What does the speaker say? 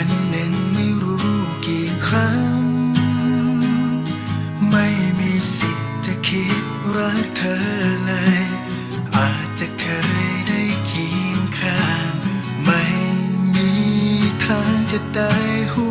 วันหนึ่งไม่รู้กี่ครั้ง ไม่มีสิทธิ์จะคิดรักเธอเลย อาจจะเคยได้เคียงข้าง ไม่มีทางจะได้หู